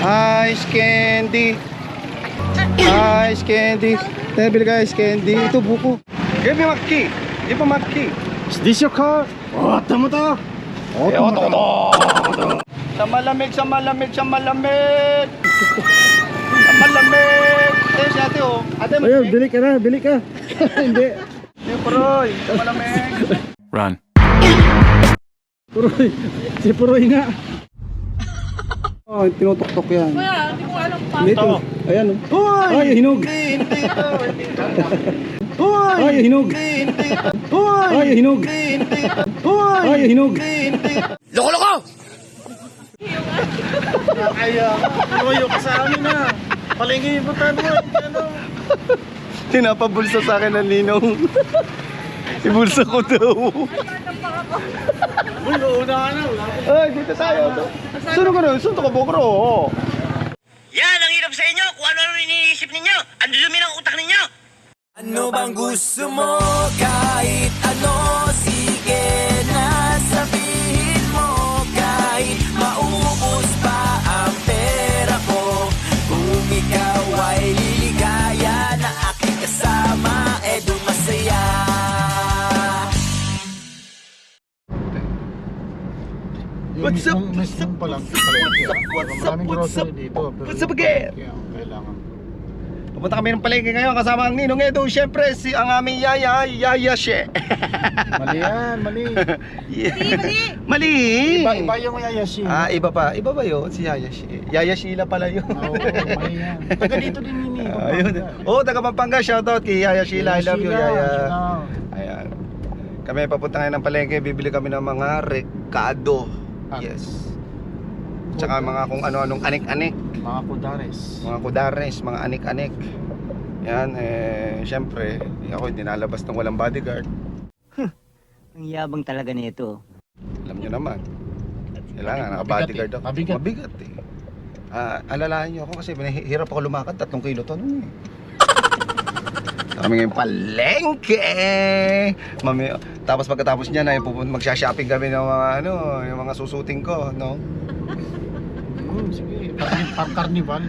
Ice candy. Ice candy. Tayo bili ka ice candy. Ito buko. Give me maki. Give me maki. Is this your car? Oh, tama to. Oh, tama to. Sa malamig, sa malamig, sa malamig. sa malamig. Eh, si ate oh. Ate, Ayun, bili ka na, bili ka. Hindi. Si Proy, sa malamig. Run. Puroy. Si Puroy nga. Oh, tinutok-tok yan. Kuya, hindi ko alam pa. Dito. Ayan. oh. Hoy! Ay, hinog. Hindi, hindi ito. Hoy! Ay, hinog. Hindi, hindi. Hoy! Ay, hinog. Hindi, hindi. Hoy! Ay, hinog. Hindi, hindi. Kaya, lumayo ka sa amin na. Palingin mo tayo mo. Pinapabulsa sa akin ng ninong. Ibulsa ko daw. Uy, Ay, dito tayo. Sunod ko na, sunod ko bukro. Yan ang hirap sa inyo kung ano-ano iniisip ninyo. Ang dumi ng utak ninyo. Ano bang gusto mo kahit ano sige Yung mismong pa lang. Palengke. What's up? Maraming What's up? grocery dito. pero What's up yung again? palengke ang Kailangan. Pupunta kami ng palengke ngayon kasama ang ninong Edo. Siyempre, si ang aming yaya, yaya she. Mali yan, mali. Mali. Iba, iba yung yayashi. Ah, iba pa. Iba ba yun? Si Yaya She. Yaya Sheila pala yun. Oo, mali yan. Taga dito din yun eh. Ayun. Oh, taga Pampanga. Shoutout kay Yaya Sheila. I love you, Yaya. Ayan. Kami papunta ngayon ng palengke, bibili kami ng mga rekado. Ah. Yes. Tsaka mga kung ano-anong anik-anik. Mga kudares. Mga kudares, mga anik-anik. Yan, eh, syempre, ako hindi nalabas ng walang bodyguard. Ang yabang talaga nito Alam nyo naman. Kailangan, naka-bodyguard ako. Mabigat. Mabigat eh. Ah, alalahan nyo ako kasi hirap ako lumakad, tatlong kilo to nun eh. Kami ngayon palengke. Mami, tapos pagkatapos niya na pupunta magsha-shopping kami ng mga ano, yung mga susuting ko, no? Hmm, sige. Parang parang carnival.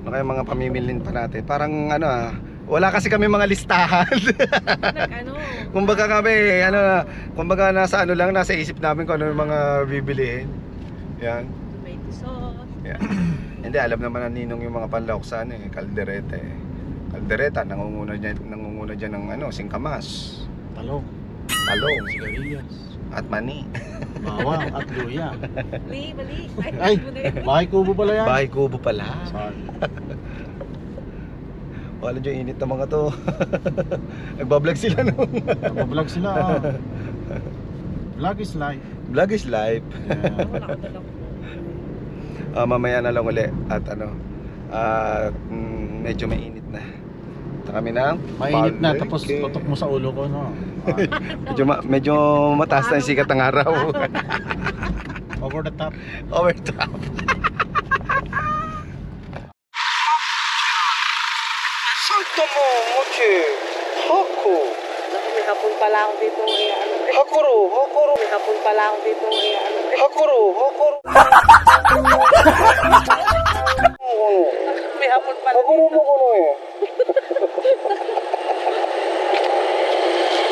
Ano kaya mga pamimilin pa natin? Parang ano ah, wala kasi kami mga listahan. Nag ano, kumbaga kami, ano, kumbaga nasa ano lang, nasa isip namin kung ano yung mga bibilihin. Yan. tomato sauce. Yan. Hindi, alam naman ng ninong yung mga panlawak sa ano eh, kaldereta eh. Kaldereta, nangunguna dyan, nangunguna dyan ng ano, singkamas, Talong. talong, Sigarilyas. at mani. Bawang at luya. Mali, mali. Ay, mali. bahay kubo pala yan. Bahay kubo pala. Sorry. Wala dyan init ng mga to. Nagbablog sila nung. Nagbablog sila. ah. Vlog is life. Vlog is life. Yeah. Wala ka dalang Ah, mamaya na lang uli at ano at mm, medyo mainit na. Punta kami ng Mainit na tapos tutok mo sa ulo ko no. Ah, Medyo, ma- medyo mataas na yung sikat ng araw. over the top. Over top. Sakto mo, mochi. Haku. May hapon pala ako dito. Eh, ano, eh. Hakuro, hakuro, May hapon pala ako dito. Eh, ano, eh. hakuro, hakuro. May hapon pala Hakuro mo ko eh.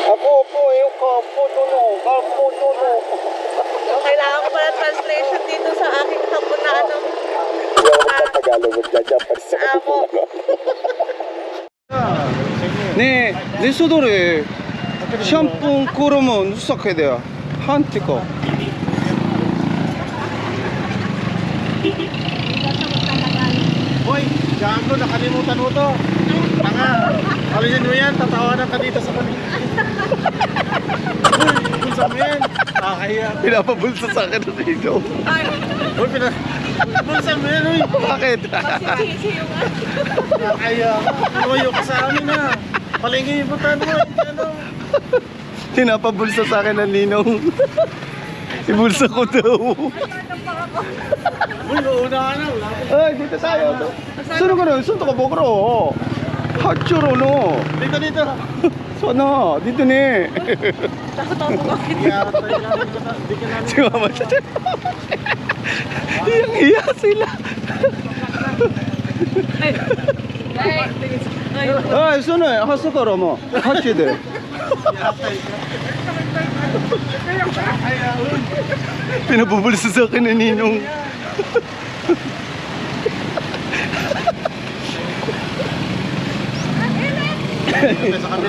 Apo, apo, yung kapo, tuno, kapo, tuno. So, kailangan ko pala translation dito sa aking hapon na ano. Tagalog, magjajapan sa Amo. 네, 네 소도래 샴푸 꾸르면 누삭해 돼요 한티코 Hoy, gago, nakalimutan mo to. Tanga. Alisin mo yan, tatawanan ka dito sa kanila. Uy, bulsa mo yan. Nakakaya. pinapabulsa sa akin ng dito Uy, pina... Bulsa mo yan, uy. bakit? Nakakaya. Lumayo ka sa amin ha. Palingin mo. Ano? pinapabulsa sa akin ng ninong ibulsa ko daw Uy, uuna ka na. Ka. ay dito tayo sunod ko na sunod ko bukro hachuro no Dito, dito. So ano, dito ni. Takot ako bakit. Si mama siya. Iyang iya sila. Ay, so na, hasu karo mo. Hachi de. Pinabubulis sa akin ni Ninong.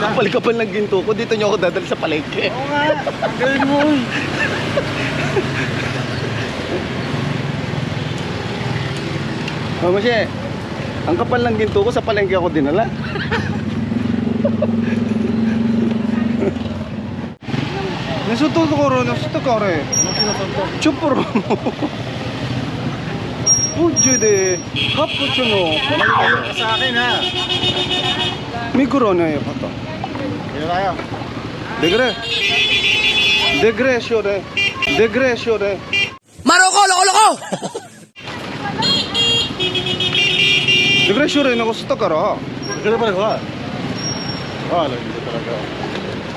Kapal-kapal ng ginto ko, dito niyo ako dadal sa palengke. Oo nga, gawin mo. Mama siya, ang kapal ng ginto ko sa palengke ako dinala. Nasuto ko ro, nasuto ko ro. Chupro mo. Pujo de, hapucho no. Malayo ka sa akin ha. Mikro na yung kato. Dito tayo. Degre. Degre shore. Degre shore. Maroko, loko, loko! Degre shore na gusto ka ra. Dito pala ko ha. Oh, alam dito talaga.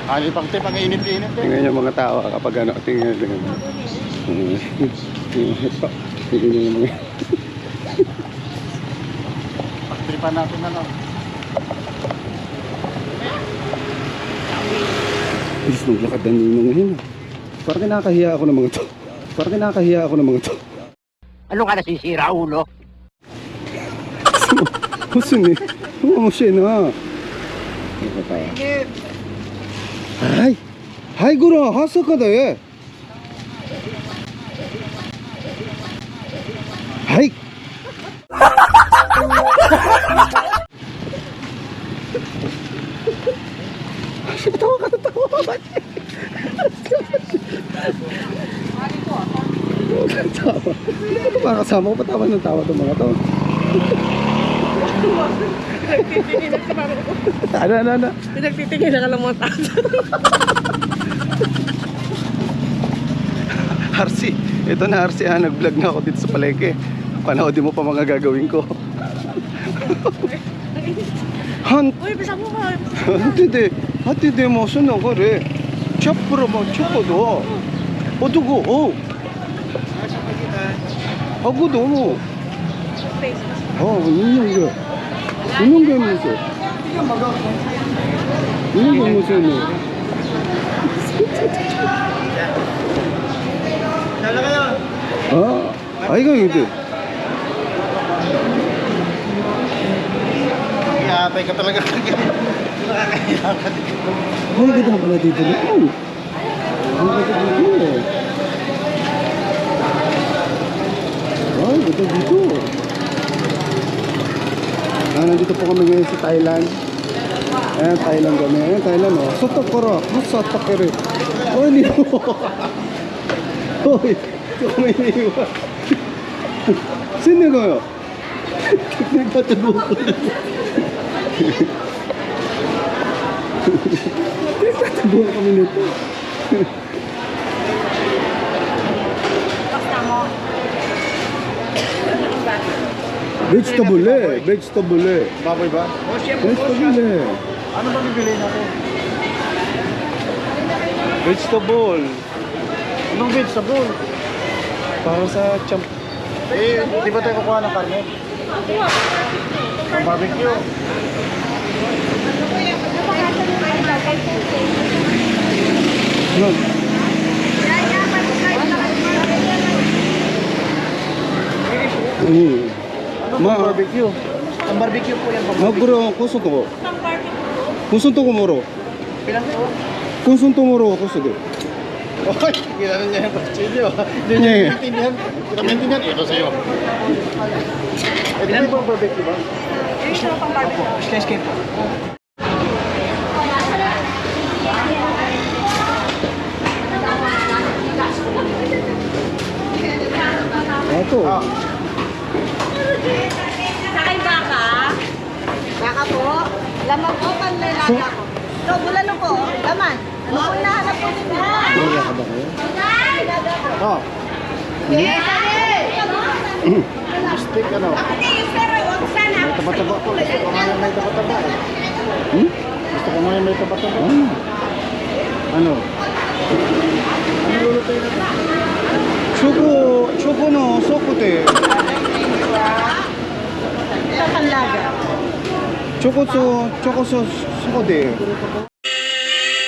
Ali pang tip, ang init-init eh. Tingnan yung mga tao kapag ano, tingnan tingnan. Hmm. Tingnan yung mga Pagtripan natin ano. Bilis nung lakad ng ninong ngayon. Parang kinakahiya ako ng mga to. Parang kinakahiya ako ng mga to. Ano ka nasisira, ulo? Gusto ni. Huwag mo siya na. Ay! Hay guro, hasa ka da eh. Hay! Tawa ka, tawa ka. Tawa. Mga kasama ko, patawa ng tawa itong mga to. Ano, ano, ano? Pinagtitingin na ka lang mga tao. Harsi, ito na Harsi ha, nag-vlog na ako dito sa palengke. Panoodin mo pa mga gagawin ko. 한 우리 상품을 한때대 한때대 무슨 거래? 첩으로 뭐 첩어도 어두고 어. 하고 너무 어 인형 이거 인형 괴물이죠. 인형 괴물이네. 날라가요. 어? 아 이거 이거. Iatay ka talaga. Nakakahiya ka dito. Ay, ganda pala dito. Ay, ang ganda dito. Ay, ganda dito. Ah, nandito po kami ngayon sa Thailand. Ayan, Thailand kami. Ayan, Thailand, oh. Soto koro. Hasa takere. Oh, hindi mo. Hoy, ito kami iniwa. Sino kayo? Nagpatago ko. Nagpatago kami nito. Vegetable eh. Vegetable eh. Baboy ba? Vegetable eh. Ano ba bibili natin? Vegetable. Anong vegetable? Para sa champ. Eh, di ba tayo kukuha ng karne? Ang barbecue. Ano? Mm. Ma- barbecue? Ang barbecue po yan. Maguro, kuso to. Kuso to ko moro. Pilang po? Kuso to moro, kuso to. Oy, kilala niya yung kutsilyo. Hindi niya maintindihan. Hindi niya maintindihan. Ito sa'yo. Di ba yung barbecue ba? Isa pang barbecue. Skate skate po. Ato. Ah, Sa akin baka. Baka po, lamang po pang nilaga ko. So, bulalo po, laman. Ano po nahanap po? Wala ka ba kayo? oh, Eh, stick ano. Taba-taba po. Gusto ko nga may taba-taba eh. Hmm? Gusto ko ngayon may tabato. Ah, Ano? choco, choco no, soko de. Ito panlaga. Choco so, choco so, soko de.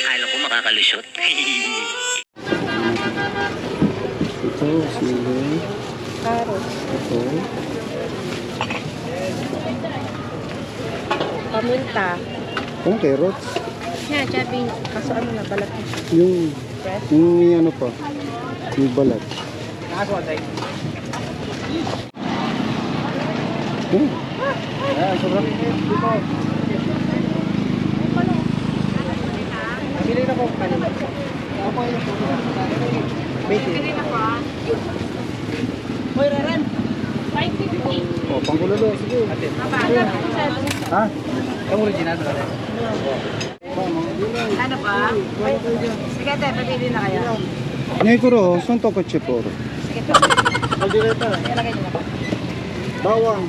Akala ko makakalusot. Ito, sili. Carrots. Ito. Pamunta. Anong carrots? Yan, sabi. Kaso ano na, balat na. Yung, yung may ano pa. Yung balat. Oh, Ayan, sobrang init dito. Hoy, Raran. Oh pangkulalo. Sige. Ha? Ang original ba? Ano pa? Sige, te, pabili na kayo. Ngayon ko ro, saan to kotse po? Sige, te. Kaldireta. Ilagay niyo na po. Bawang.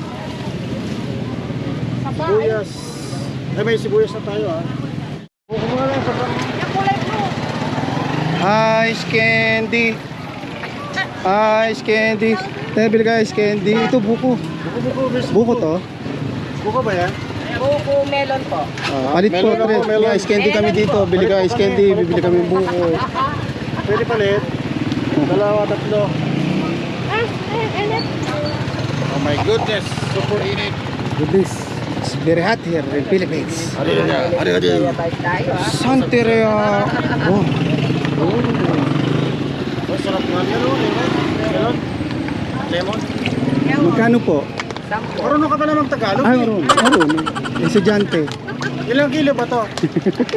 Sibuyas. Ay, may sibuyas na tayo ah. Na lang sa Yung kulay blue. Ice candy. Ice candy. Bili ka ice candy. Ito buko. Buko-buko. miss. Buko to. Buko ba yan? Buko melon po. Ah, palit po, Melon ako, palit. melon. Ice candy kami dito. Bili ka ice candy. Bibili kami buko. Pwede palit. Dalawa, tatlo. Oh my goodness. Super init. Goodness. It's very hot here in Philippines. Ano na? Ano na tayo ah. Santeria. Oh. Oh, sarap nga. Meron, lemon. Meron. Lemon. Magkano po? Marunong ka ba naman Tagalog? Ay, eh? meron. Meron. Estudyante. Ilang kilo ba to?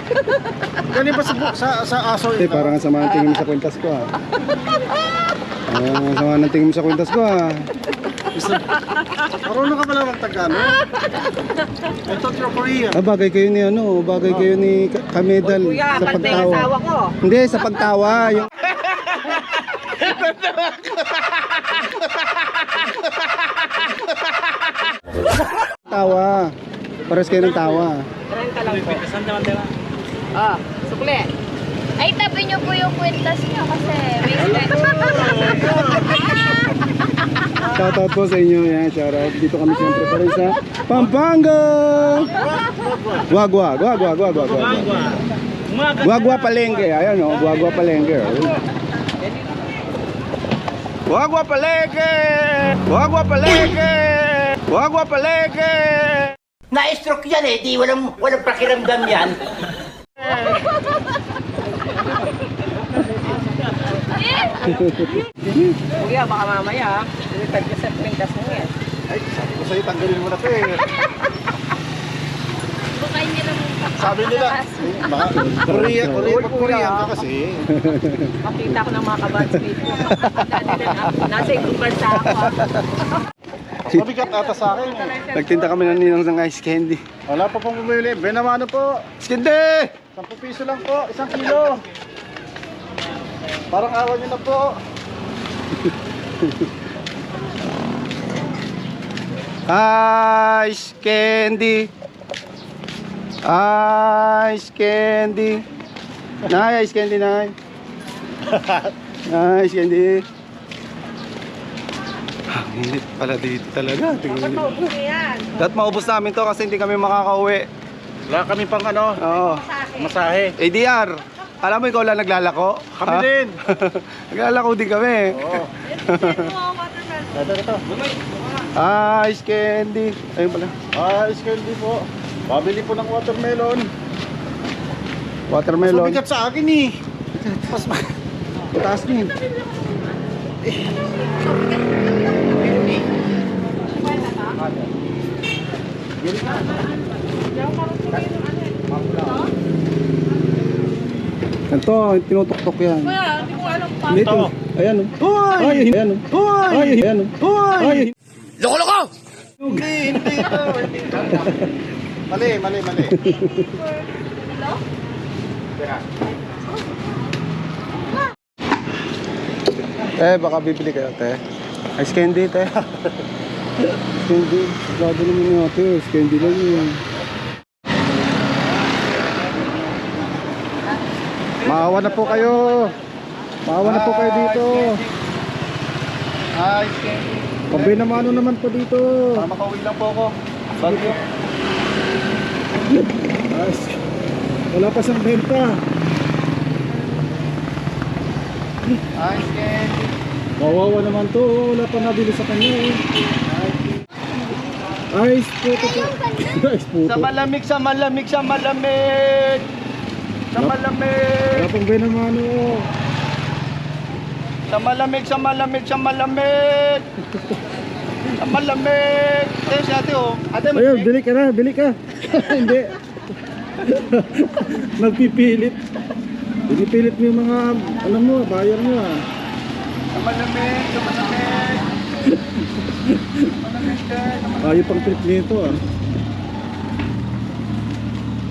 Ganun ba sa, bu- sa, sa aso Eh, parang ang sama ng tingin mo sa kwintas ko ah. Ah, ang sama ng tingin mo sa kwintas ko ah. Marunong ka pala mag-Tagalog? I thought you're Korean. Ah, bagay kayo ni ano, bagay kayo ni Ka- Kamedal Kuya, sa pantay ang asawa pagtawa. ko. Hindi, sa pagtawa. Yung... tawa. Pares kayo ng tawa. Renta lang po. Ah, sukli. Ay, tabi niyo po yung kwintas niyo kasi may Shoutout po sa inyo. Yan, shoutout. Dito kami siyempre pa rin sa Pampanga. Guagua, guagua, guagua, guagua. Guagua Palengke. Ayan o, Guagua Palengke. oh. Guagua Palengke! Guagua Palengke! Guagua Palengke! Na-stroke yan eh, di walang, walang pakiramdam yan. Kuya, baka mamaya, lilipad ka sa printas mo yan. Ay, sabi ko sa'yo, tanggalin mo na to eh. Bukay niyo lang Sabi nila, mga Korea, Korea, pag Korean ka kasi. Makita ko ng mga kabatsmate ko. Dati na, nasa ibang bansa ako. Mabigat ata sa akin eh. Nagtinda kami ng ninang ng ice candy. Wala pa pong bumili. Benamano po. Ice candy! 10 piso lang po, isang kilo. Parang awa nyo na po. Ice candy. Ice candy. Nay, ice candy, nay. Ice candy. Init pala dito talaga. Tingnan niyo. Dapat maubos namin to kasi hindi kami makakauwi. Wala kami pang ano, Oo. masahe. ADR. Alam mo ikaw lang naglalako? Kami Ha? din. naglalako din kami. Oo. Ito, ito. Ice candy. Ayun pala. Ah, ice candy po. Pabili po ng watermelon. Mas Watermelon. mabigat sa akin eh. Mas Taas niyo. Ito, tinutok-tok yan. Kuya, hindi ko alam pa. Dito. Ayan o. Hoy! Ay, ayan o. Hoy! Ay, ayan o. Hoy! Ay, Loko-loko! Hindi, hindi ito. Hindi ito. Mali, mali, mali. Eh, baka bibili kayo, te. Ice candy, te. Candy. Sagrado naman yung ate. Candy lang yun. Maawa na po kayo. Maawa na po kayo dito. Ice candy. Pabay na mano naman po dito. Para makauwi lang po ako. Bagyo. Ayos. Wala pa siyang benta. Ice candy. Kawawa naman to. Wala pa nabili sa kanya eh. Ice po. Ice puto. Sa malamig, sa malamig, sa malamig. Sa malamig. Wala pang benta mano. Sa malamig, sa malamig, sa malamig. Sa malamig. Eh, si ate oh. Ate, Ayun, bili ka na. Bili ka. Hindi. Nagpipilit. Pinipilit mo yung mga, alam mo, bayar mo ah. Sa malamig, sa malamig. Din. Ayaw pang trip nito ah.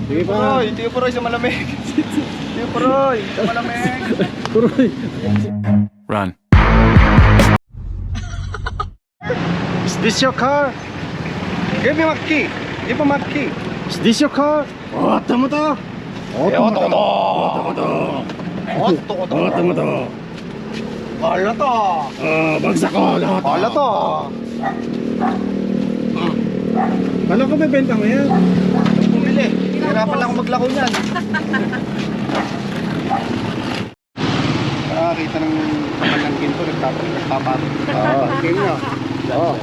Sige pa. Puroy, tiyo puroy sa malamig. Tiyo puroy, sa malamig. Turoy. Run. Is this your car? Give me my key. Give me my key. Is this your car? Oto mo to. To. Oto mo to. Otto ko to. Oto mo to. Hala to. Ah, bagsak ko. Lahat. Hala to. Kala ko may benta mo yan. Bumili. Hirapan lang ako maglako niyan. Nakakita ng malangkin ko, nagtapos. Ah. Okay nga. Oh.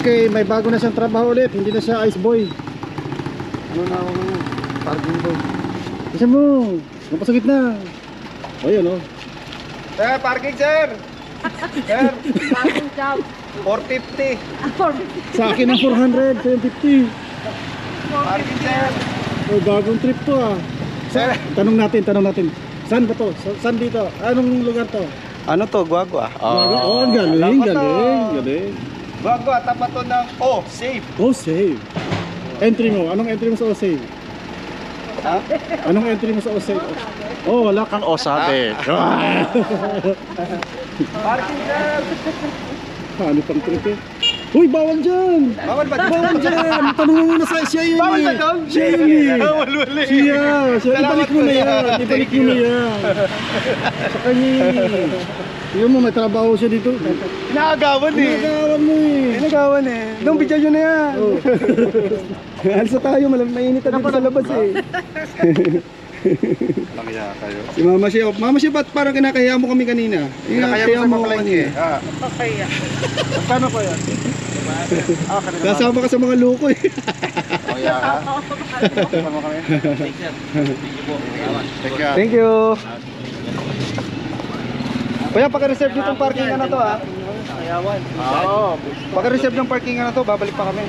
Okay, may bago na siyang trabaho ulit. Hindi na siya ice boy. Ano na ako ngayon? Parking ko. Isa mo. Napa sa gitna. O yan oh. Sir, parking sir! Sir, Bagong job. 450. Sa akin ang 400, 750. Parking sir. Oh, bagong trip to ah. Sir. Tanong natin, tanong natin. Saan ba to? Sa- Saan dito? Anong lugar to? Ano to, guagua? Bago? Oh, ang galing, galing, galing. Guagua, tapat to ng, oh, safe. Oh, save. Entry mo. Anong entry mo sa oh, save? Ha? Anong entry mo sa oh, save? Oh, wala kang oh, sabi. Parking sir. ano pang trip eh? Uy, bawal dyan! Bawal ba? Bawal dyan! Tanong mo muna sa siya yun Bawal eh. ba doon? Siya yun eh. Bawal wali. Siya, siya. Salamat Ibalik mo na yan. Ibalik mo na yan. Sa kanya eh. Tingnan mo, may trabaho siya dito. Inaagawan eh. Nagawan mo eh. Inagawan eh. Nung video yun na yan. Oh. Alsa tayo, malam mainit na dito sa labas eh. Langya kayo. Si Mama Shea, Mama Shea, ba't parang kinakahiya mo kami kanina? Kinakahiya mo ako kanina. Ah. Kaya. Paano ko yan? Ah, kanina. Kasama ka sa mga loko eh. Oh, yeah, ha? Kasama kami? Take care. Thank you. Kuya, pagka-reserve ditong parking na to ha. Oo. Pagka-reserve ng parking na to, babalik pa kami.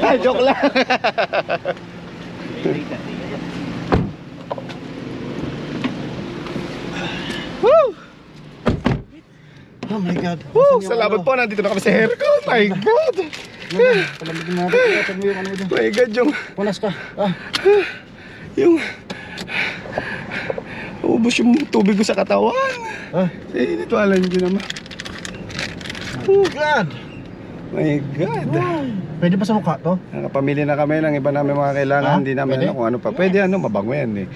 Ay, joke lang. Woo! Oh my God. Woo! Salamat po, nandito na kami sa haircut. My God! Palamigin natin. Mo yung ano dyan. My God, yung... Punas ka. Ah. Yung... Ubus yung tubig ko sa katawan. Ah. Eh, ito alam nyo naman. Oh God. My God. Pwede ba sa mukha to? Nakapamili na kami ng iba namin mga kailangan. Ha? Hindi namin alam kung ano pa. Pwede ano, mabango yan eh.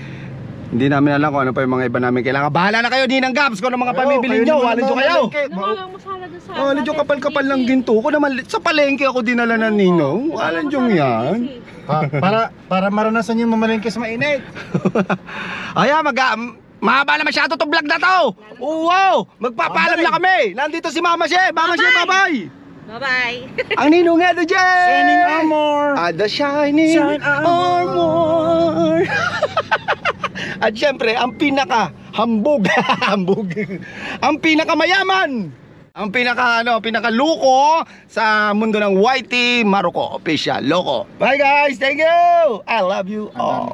Hindi namin alam kung ano pa yung mga iba namin kailangan. Bahala na kayo, Ninang Gabs, kung ano mga pamibili nyo. Walid nyo kayo. Wala mo sana sa... Walid nyo kapal-kapal lang ginto ko. Naman, sa palengke ako dinala ng Ninong. Walid nyo yan. Pa- para para maranasan yung mamalengke sa mainit. Aya, mag... Mahaba na masyado to vlog na to. Wow. Magpapaalam na kami. Nandito si Mama She. Mama She, bye-bye. Bye-bye. Ang Ninong Edo J. Shining armor. At the shining Shine armor. At syempre, ang pinaka hambog, hambog. ang pinaka mayaman. Ang pinaka ano, pinaka luko sa mundo ng YT Maroko official loko. Bye guys, thank you. I love you all.